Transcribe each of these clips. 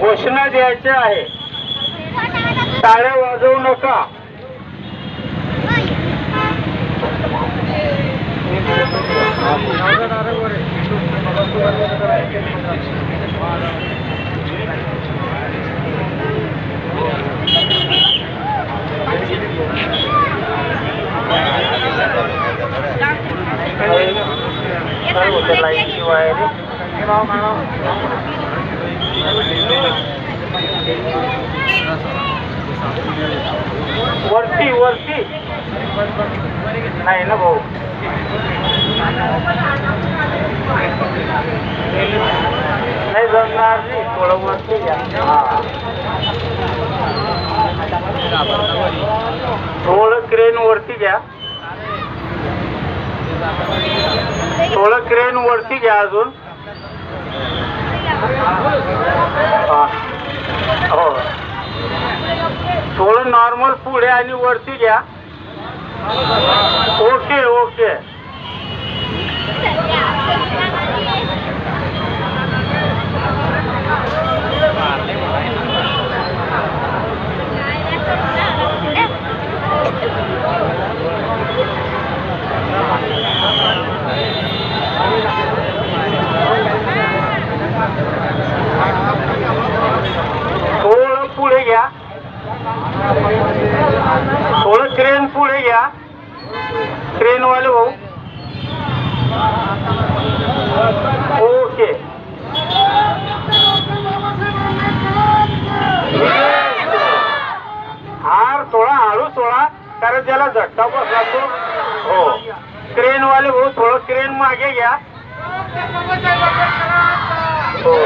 घोषणा द्यायची आहे. टाळ्या वाजवू नका. काय होतं लाईटची वायर वरती वरती. नाही ना भाऊ. नाही जमणार नाही थोडं वरती घ्या. थोडं क्रेन वरती घ्या. थोडं क्रेन वरती घ्या अजून. हो. थोडं नॉर्मल पुढे आणि वरती घ्या. ओके ओके थोडं पुढे घ्या थोडं क्रेन पुढे घ्या क्रेन वाले भाऊ. ओके. हार थोडा हळू सोडा कारण त्याला झटका बसला तो. हो. क्रेन वाले भाऊ थोडं क्रेन मागे घ्या. हो.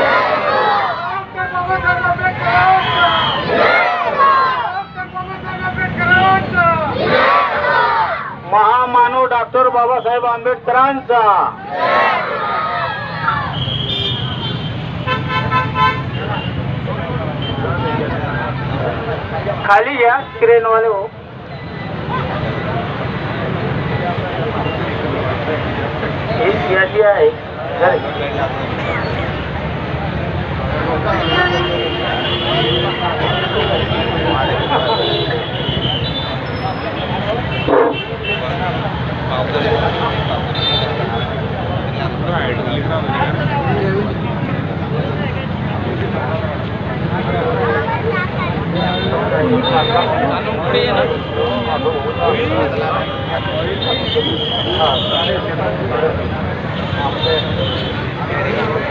महामानव डॉक्टर बाबासाहेब आंबेडकरांचा. खाली या क्रेनवाले हो. यादी आहे.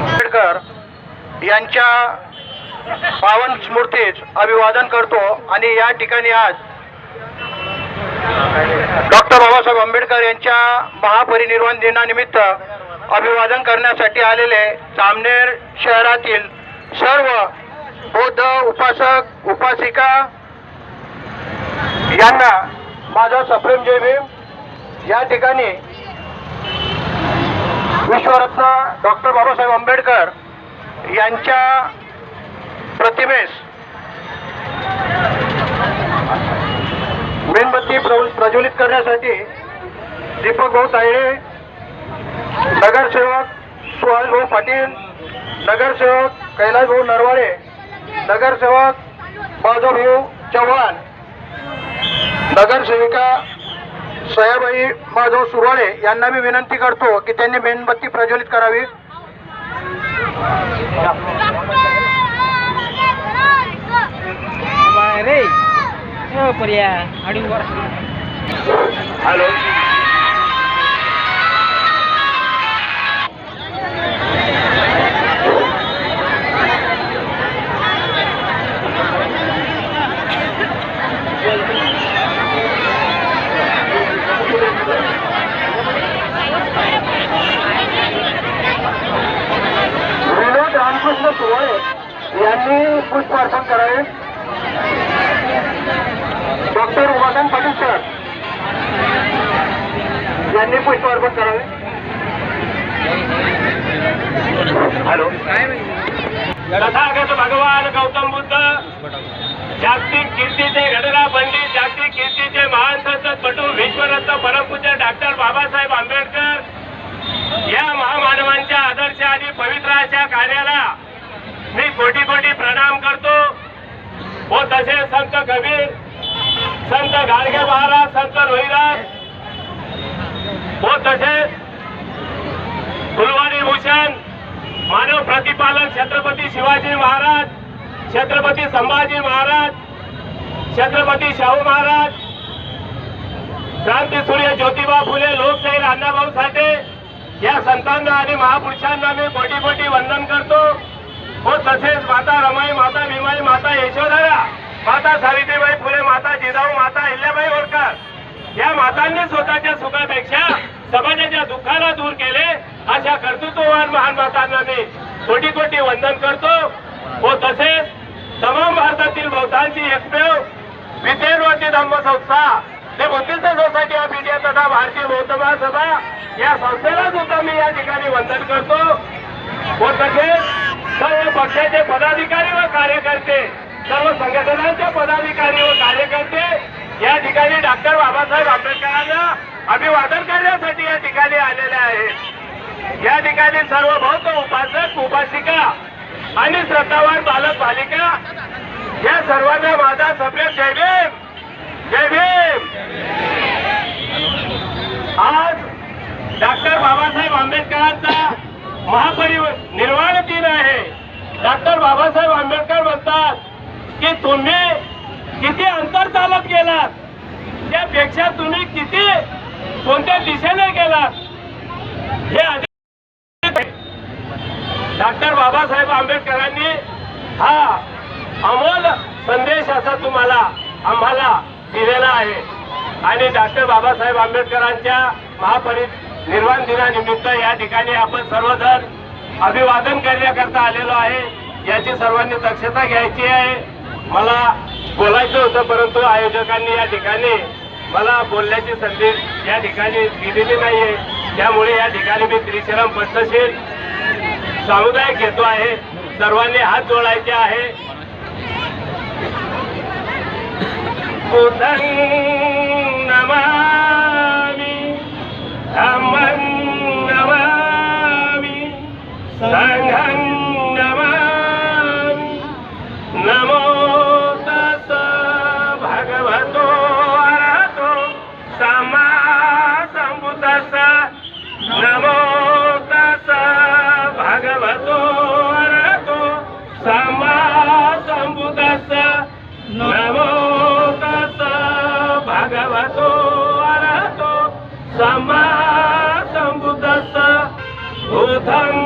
आंबेडकर यांच्या पावन स्मृतीच अभिवादन करतो आणि या ठिकाणी आज डॉक्टर बाबासाहेब आंबेडकर यांच्या महापरिनिर्वाण दिनानिमित्त अभिवादन करण्यासाठी आलेले सामनेर शहरातील सर्व बौद्ध उपासक उपासिका यांना माझा सप्रेम जय भीम. या ठिकाणी विश्वरत्न डॉक्टर बाबासाहेब आंबेडकर यांच्या प्रतिमेस मेणबत्ती प्रव- प्रज्वलित करण्यासाठी दीपक भाऊ तायडे नगरसेवक सुहास भाऊ पाटील नगरसेवक कैलास भाऊ नरवाडे नगरसेवक माधव चव्हाण नगरसेविका सयाबाई माधव सुरवाडे यांना मी विनंती करतो की त्यांनी मेणबत्ती प्रज्वलित करावी. वर्ष. हॅलो. यांनी पुष्पार्पण करावे. डॉक्टर उमाकांत पाटील सर यांनी पुष्पार्पण करावे. हॅलो. तथागत भगवान गौतम बुद्ध जागतिक कीर्तीचे घटना पंडित जागतिक कीर्तीचे महान पटू विश्वरत्न परमपूज्य डॉक्टर बाबासाहेब आंबेडकर या महामानवांच्या आदर्श आणि पवित्र अशा कार्याला मी कोटी कोटी प्रणाम करतो. व तसे संत कबीर संत गाडगे महाराज संत रोहिराज व तसेच फुलवाणी भूषण मानव प्रतिपालक छत्रपती शिवाजी महाराज छत्रपती संभाजी महाराज छत्रपती शाहू महाराज क्रांतीसूर्य ज्योतिबा फुले लोकशाही अण्णाभाऊ साठे या संतांना आणि महापुरुषांना मी कोटी कोटी वंदन करतो. हो व तसेच माता रमाई माता भीमाई माता यशोधरा माता सावित्रीबाई फुले माता जिजाऊ माता अहिल्याबाई होळकर. या मातांनी स्वतःच्या सुखापेक्षा समाजाच्या दुःखाला दूर केले अशा कर्तृत्ववान महान मातांना मी कोटी कोटी वंदन करतो. व तसेच तमाम भारतातील बौद्धांची एकमेव विद्यार्थी धम्म संस्था ते बुद्धिस्ट सोसायटी ऑफ इंडिया तथा भारतीय बौद्ध महासभा या संस्थेला सुद्धा मी या ठिकाणी वंदन करतो. व तसेच सर्व पक्षाचे पदाधिकारी व कार्यकर्ते सर्व संघटनांचे पदाधिकारी व कार्यकर्ते या ठिकाणी डॉक्टर बाबासाहेब आंबेडकरांना अभिवादन करण्यासाठी या ठिकाणी आलेले आहेत. या ठिकाणी सर्व बौद्ध उपासक उपासिका आणि श्रद्धावान बालक बालिका या सर्वांना माझा सभ्य जय भीम! जय भीम! आज डॉक्टर बाबासाहेब आंबेडकरांचा महापरिनिर्वाण दिन आहे. बाबासाहेब आंबेडकर म्हणतात की तुम्ही किती अंतर चालत गेलात? त्यापेक्षा तुम्ही किती कोणत्या दिशेने गेलात? हे अधिक डॉक्टर बाबासाहेब आंबेडकरांनी हा अमोल संदेश असा तुम्हाला आम्हाला दिलेला आहे. आणि डॉक्टर बाबासाहेब आंबेडकरांच्या महापरिनिर्वाण दिनानिमित्त या ठिकाणी आपण सर्वजण अभिवादन करण्याकरता आलेलो आहे. याची सर्वांनी दक्षता घ्यायची आहे. मला बोलायचं होतं परंतु आयोजकांनी या ठिकाणी मला बोलण्याची संधी या ठिकाणी दिलेली नाहीये. त्यामुळे या ठिकाणी मी त्रिशराम पद्धतशीर सामुदायिक घेतो आहे. सर्वांनी हात जोडायचे आहे. बुद्धं नमामि धम्मं नमामि sama sambutasa namo tasa bhagavato arahato. Sama sambutasa namo tasa bhagavato arahato. Sama sambutasa buddhang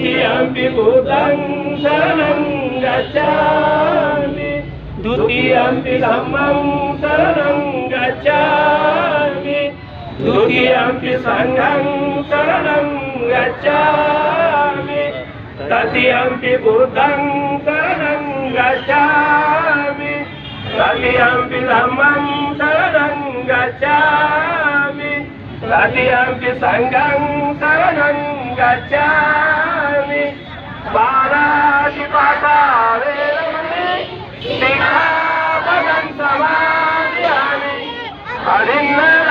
द्वितीयम्पि बुद्धं शरणं गच्छामि द्वितीयम्पि धम्मं शरणं गच्छामि द्वितीयम्पि सङ्घं शरणं गच्छामि तृतीयम्पि बुद्धं शरणं गच्छामि तृतीयम्पि धम्मं शरणं गच्छामि तृतीयम्पि सङ्घं शरणं गच्छामि पारादिपाता वेरमणि सिक्खापदं समादयामि अभिन्नधारा वेरमणि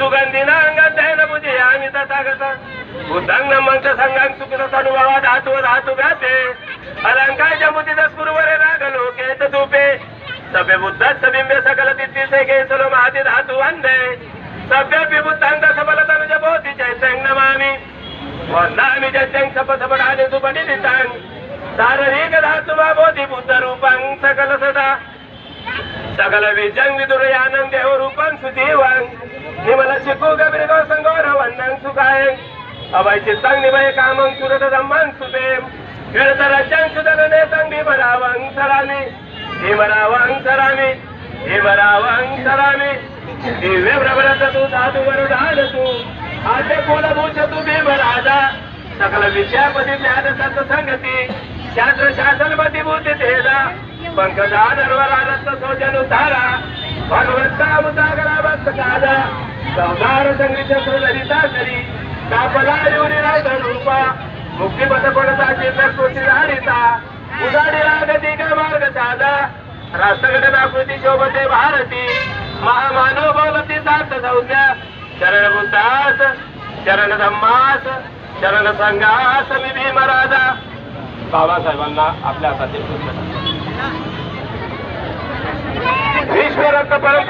सम्भूतं पूजयामि तमुनुदं सुगन्धिकाय वदननन्त गुणगन्धिना सुगन्धिनाङ्गद्धेन पूजयामि तथागत बुद्धं नमं च सङ्गं सुकृतनुभवा धातु धातु व्याते अलङ्कार जमुदित स्फुर्वरे रागलोके तदुपे सभ्य बुद्ध सबिंबे सकल तिथि से के सलो महाति धातु वंदे सभ्य विभूतांत सबलतनुज बोधी चैतन्य नमामि वन्दामि चैत्यं सपसपडादि सुपठितां शारीरिक धातुमा बोधी बुद्ध रूपं सकल सदा सकल विजंग विदुरयानं देव रूपं सुजीवं निमल चिकू गबिरगो संगोर वंदन सुखाय. अभय चित्तं निभय कामं सुरत धम्मं सुदेम विरत रजं सुदन नेतं भीमरावं सरामि. भीमरावं सरामि भीमरावं सरामि. दिव्य प्रबलत तू साधू वरुडाल तू. आद्य कुलभूष तू भीमराजा. सकल विद्यापती ज्ञान सत्संगती शास्त्र शासन मती बुद्धी तेजा. पंकजा नरवरा रत्न सोजन भगवंता उदागरा भक्त काजा. संसार संगीत ललिता तरी कापला युरिरा रूपा मुक्तिपथ कोणता चित्र कृती धारिता उदाडीला गती का मार्ग साधा राष्ट्रघटना कृती शोभते भारती महामानव बोलती सार्थ संज्ञा चरण बुद्धास चरण धम्मास चरण संघास मी भीमराजा बाबासाहेबांना आपल्या हातातील पुस्तक विश्वरत्न पर